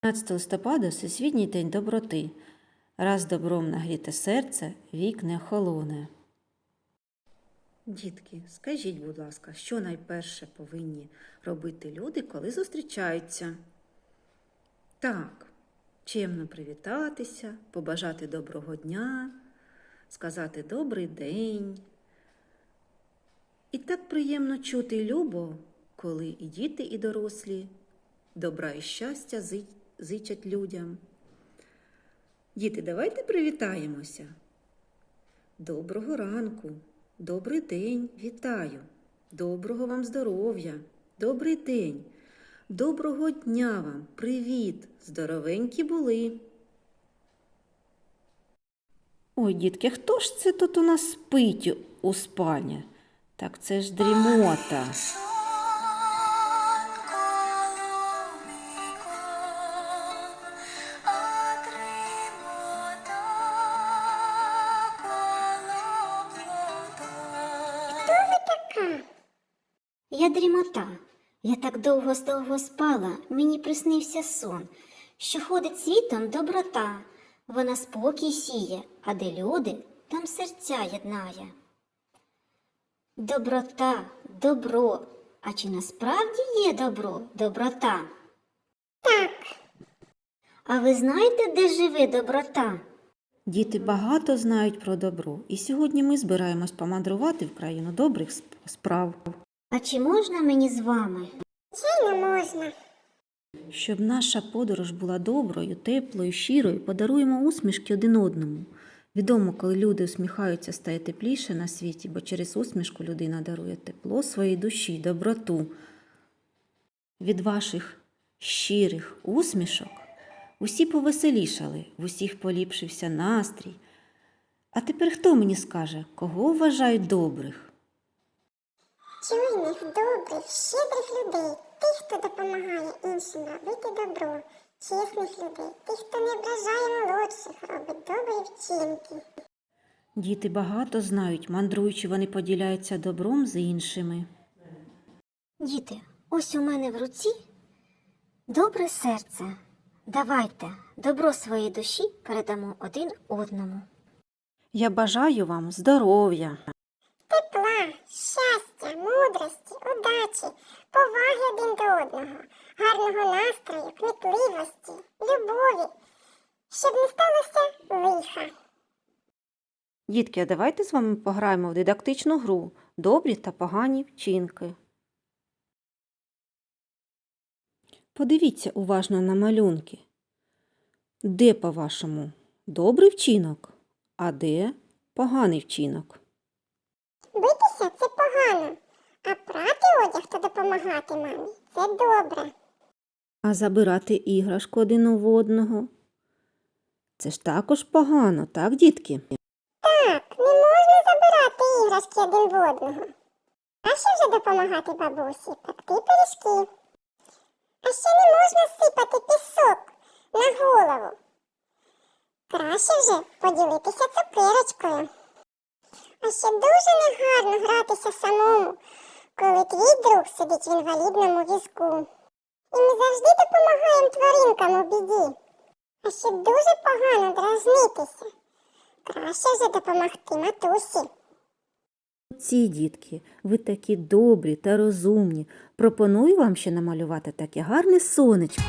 15 листопада Всесвітній день доброти. Раз добром нагріте серце, вік не охолоне. Дітки, скажіть, будь ласка, що найперше повинні робити люди, коли зустрічаються? Так, чемно привітатися, побажати доброго дня, сказати добрий день. І так приємно чути любо, коли і діти, і дорослі добра і щастя зи- зичать людям. Діти, давайте привітаємося. Доброго ранку, добрий день, вітаю. Доброго вам здоров'я, добрий день, доброго дня вам, привіт, здоровенькі були. Ой, дітки, хто ж це тут у нас спить у спальні? Так це ж дрімота. Я дрімота. Я так довго довго спала, мені приснився сон, що ходить світом доброта. Вона спокій сіє, а де люди, там серця єднає. Доброта, добро. А чи насправді є добро, доброта? Так. А ви знаєте, де живе доброта? Діти багато знають про добро, і сьогодні ми збираємось помандрувати в країну добрих справ, А чи можна мені з вами? Звичайно, можна. щоб наша подорож була доброю, теплою, щирою, подаруємо усмішки один одному. Відомо, коли люди усміхаються, стає тепліше на світі, бо через усмішку людина дарує тепло своїй душі, доброту. Від ваших щирих усмішок усі повеселішали, в усіх поліпшився настрій. А тепер хто мені скаже, кого вважають добрих? Чуйних, добрих, щедрих людей, тих, хто допомагає іншим робити добро, чесних людей, тих, хто не ображає молодших, робить добрі вчинки. Діти багато знають, мандруючи, вони поділяються добром з іншими. Діти, ось у мене в руці добре серце. Давайте добро своїй душі передамо один одному. Я бажаю вам здоров'я, Тепла, щастя, мудрості, удачі, поваги один до одного, гарного настрою, кмітливості, любові, щоб не сталося лиха. Дітки, а давайте з вами пограємо в дидактичну гру Добрі та погані вчинки. Подивіться уважно на малюнки. Де, по-вашому, добрий вчинок, а де поганий вчинок? Битися це погано, а прати одяг та допомагати мамі це добре. А забирати іграшку один у одного? Це ж також погано, так, дітки? Так, не можна забирати іграшки один в одного. Краще вже допомагати бабусі, пекти пиріжки. А ще не можна сипати пісок на голову. Краще вже поділитися цукерочкою. А ще дуже негарно гратися самому, коли твій друг сидить в інвалідному візку. І ми завжди допомагаємо тваринкам у біді. А ще дуже погано дразнитися. Краще вже допомогти матусі. Ці дітки, ви такі добрі та розумні. Пропоную вам ще намалювати таке гарне сонечко.